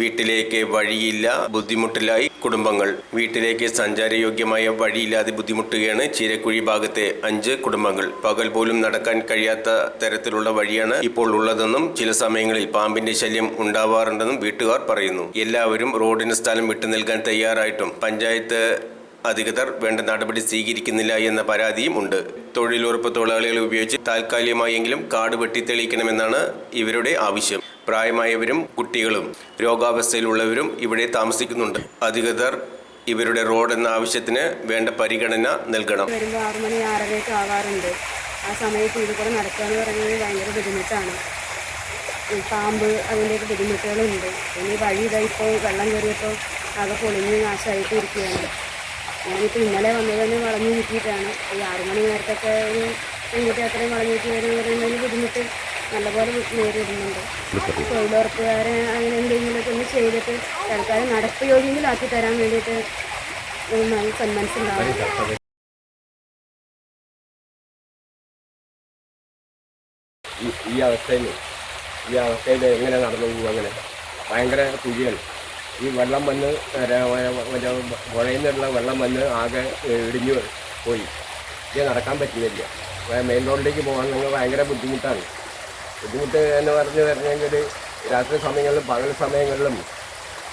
വീട്ടിലേക്ക് വഴിയില്ല ബുദ്ധിമുട്ടിലായി കുടുംബങ്ങൾ. വീട്ടിലേക്ക് സഞ്ചാരയോഗ്യമായ വഴിയില്ലാതെ ബുദ്ധിമുട്ടുകയാണ് ചീരക്കുഴി ഭാഗത്തെ അഞ്ച് കുടുംബങ്ങൾ. പകൽ പോലും നടക്കാൻ കഴിയാത്ത തരത്തിലുള്ള വഴിയാണ് ഇപ്പോൾ ഉള്ളതെന്നും ചില സമയങ്ങളിൽ പാമ്പിന്റെ ശല്യം ഉണ്ടാവാറുണ്ടെന്നും വീട്ടുകാർ പറയുന്നു. എല്ലാവരും റോഡിന് സ്ഥലം വിട്ടു നൽകാൻ തയ്യാറായിട്ടും പഞ്ചായത്ത് അധികൃതർ വേണ്ട നടപടി സ്വീകരിക്കുന്നില്ല എന്ന പരാതിയും ഉണ്ട്. തൊഴിലുറപ്പ് തൊഴിലാളികളെ ഉപയോഗിച്ച് താൽക്കാലികമായെങ്കിലും കാട് വെട്ടിത്തെളിയിക്കണമെന്നാണ് ഇവരുടെ ആവശ്യം. പ്രായമായവരും കുട്ടികളും രോഗാവസ്ഥയിലുള്ളവരും ഇവിടെ താമസിക്കുന്നുണ്ട്. അധികൃതർ ഇവരുടെ റോഡ് എന്ന ആവശ്യത്തിന് വേണ്ട പരിഗണന നൽകണം. വരുമ്പോൾ മണി ആറരയൊക്കെ ആവാറുണ്ട്. ആ സമയത്ത് ഇതുപോലെ നടക്കുക എന്ന് പറയുന്നത് ഭയങ്കര ബുദ്ധിമുട്ടാണ്. പാമ്പ് അതിന്റെയൊക്കെ ബുദ്ധിമുട്ടുകളുണ്ട്. ഈ വഴി ഇതായിപ്പോൾ വെള്ളം കയറിയപ്പോൾ അത് പൊളിഞ്ഞ് നാശമായിട്ട് ഇരിക്കുകയാണ് ഞാനിപ്പോൾ ഇന്നലെ വന്നത് തന്നെ വളഞ്ഞു കിട്ടിയിട്ടാണ്. ഈ ആറുമണി നേരത്തൊക്കെ ഒരു പെൺകുട്ടി അത്രയും വളഞ്ഞു കിട്ടി വരുന്ന പറയുന്നതിന് ബുദ്ധിമുട്ട് നല്ലപോലെ നേരിടുന്നുണ്ട്. തൊഴിലുറപ്പുകാരെ അങ്ങനെ എന്തെങ്കിലുമൊക്കെ ഒന്ന് ചെയ്തിട്ട് തൽക്കാലം നടപ്പ് യോഗ്യമെങ്കിലാക്കി തരാൻ വേണ്ടിയിട്ട് നല്ല സന്മനസ്സുണ്ടാവും ഉണ്ടാവും ഈ അവസ്ഥയിൽ ഈ അവസ്ഥയിൽ എങ്ങനെ നടന്നു പോകും അങ്ങനെ? ഭയങ്കര കുഴിയാണ് ഈ വെള്ളം വന്ന് പുഴയിൽ നിന്നുള്ള വെള്ളം വന്ന് ആകെ ഇടിഞ്ഞു പോയി. ഇത് നടക്കാൻ പറ്റുന്നില്ല മെയിൻ റോഡിലേക്ക് പോകാൻ നിങ്ങൾ ഭയങ്കര ബുദ്ധിമുട്ടാണ്. ബുദ്ധിമുട്ട് എന്ന് പറഞ്ഞ് പറഞ്ഞെങ്കിൽ രാത്രി സമയങ്ങളിലും പകൽ സമയങ്ങളിലും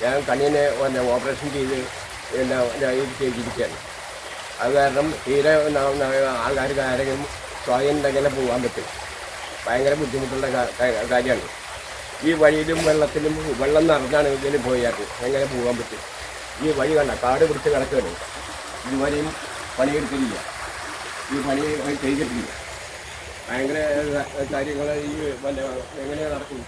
ഞാൻ കണ്ണിനെ പിന്നെ ഓപ്പറേഷൻ ചെയ്ത് പിന്നെ ഇത് ചെയ്തിരിക്കുകയാണ്. അത് കാരണം തീരെ ആൾക്കാർക്ക് ആരെങ്കിലും സ്വയം തന്നെ പോകാൻ പറ്റും. ഭയങ്കര ബുദ്ധിമുട്ടുള്ള കാര്യമാണ്. ഈ വഴിയിലും വെള്ളത്തിലും വെള്ളം നിറഞ്ഞാണ് ഇവിടെ പോയാൽ എങ്ങനെ പോകാൻ പറ്റും? ഈ വഴി കണ്ട കാട് പിടിച്ച് കിടക്കുകയാണ് ഇതുവരെയും പണിയെടുത്തില്ല ഈ പണി ചെയ്തിട്ടില്ല. ഭയങ്കര കാര്യങ്ങൾ ഈ എങ്ങനെ നടക്കും